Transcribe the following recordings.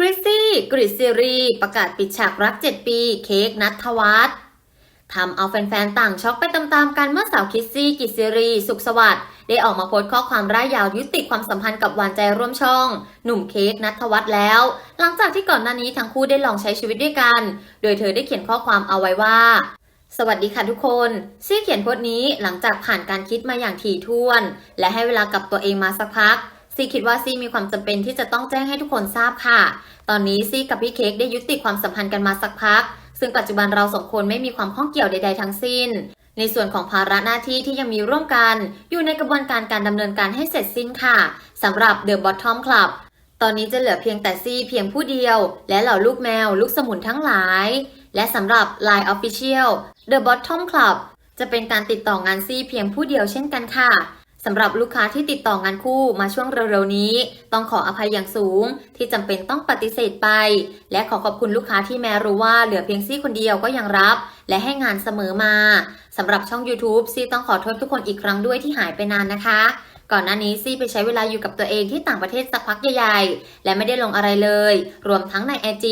คริสซี่กริซิรี ประกาศปิดฉากรัก 7 ปี เค้กนัทวัฒน์ทำเอาแฟนๆ ต่างช็อกไปตามๆกันเมื่อสาวคริสซี่กิซิรี สุขสวัสดิ์ได้ออกมาโพสต์ข้อความร่ายยาวยุติความสัมพันธ์กับหวานใจร่วมช่อง หนุ่มเค้กนัทวัฒน์แล้ว หลังจากที่ก่อนหน้านี้ทั้งคู่ได้ลองใช้ชีวิตด้วยกัน โดยเธอได้เขียนข้อความเอาไว้ว่าสวัสดีค่ะทุกคนซี่เขียนโพสต์นี้หลังจากผ่านการคิดมาอย่างถี่ถ้วน และให้เวลากับตัวเองมาสักพัก ซีคิดว่าซีมีความจำเป็นที่จะต้องแจ้งให้ทุกคนทราบค่ะ ตอนนี้ซีกับพี่เค้กได้ยุติความสัมพันธ์กันมาสักพัก ซึ่งปัจจุบันเราสองคนไม่มีความข้องเกี่ยวใด ๆ ทั้งสิ้น ในส่วนของภาระหน้าที่ที่ยังมีร่วมกัน อยู่ในกระบวนการการดำเนินการให้เสร็จสิ้นค่ะสำหรับ The Bottom Club ตอนนี้จะเหลือเพียงแต่ซี่เพียงผู้เดียว และเหล่าลูกแมว ลูกสมุนทั้งหลาย และสำหรับ Line Official The Bottom Club จะเป็นการติดต่องานซี่เพียงผู้เดียวเช่นกันค่ะ สำหรับลูกค้าที่ติดต่องานคู่มาช่วงเร็วๆนี้ ต้องขออภัยอย่างสูง ที่จำเป็นต้องปฏิเสธไป และขอขอบคุณลูกค้าที่แม้รู้ว่าเหลือเพียงซี่คนเดียวก็ยังรับ และให้งานเสมอมาสำหรับช่อง YouTube ซี่ต้องขอโทษทุกคนอีกครั้งด้วยที่หายไปนานนะคะ ก่อนหน้านี้ซี่ไปใช้เวลาอยู่กับตัวเองที่ต่างประเทศสักพักใหญ่ๆ และไม่ได้ลงอะไรเลย รวมทั้งใน IG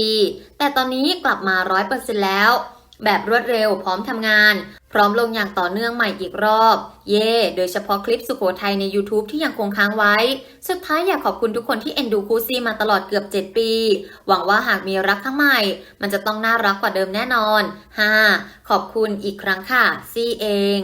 แต่ตอนนี้กลับมา100%แล้ว แบบรวดเร็วพร้อมทำงาน พร้อมลงอย่างต่อเนื่องใหม่อีกรอบ เย่โดยเฉพาะคลิปสุโขทัยใน YouTube ที่ยังคงค้างไว้ สุดท้ายอยากขอบคุณทุกคนที่เอ็นดูคูซี่มาตลอดเกือบ 7 ปี หวังว่าหากมีรักทั้งใหม่ มันจะต้องน่ารักกว่าเดิมแน่นอน 5. ขอบคุณอีกครั้งค่ะซี่เอง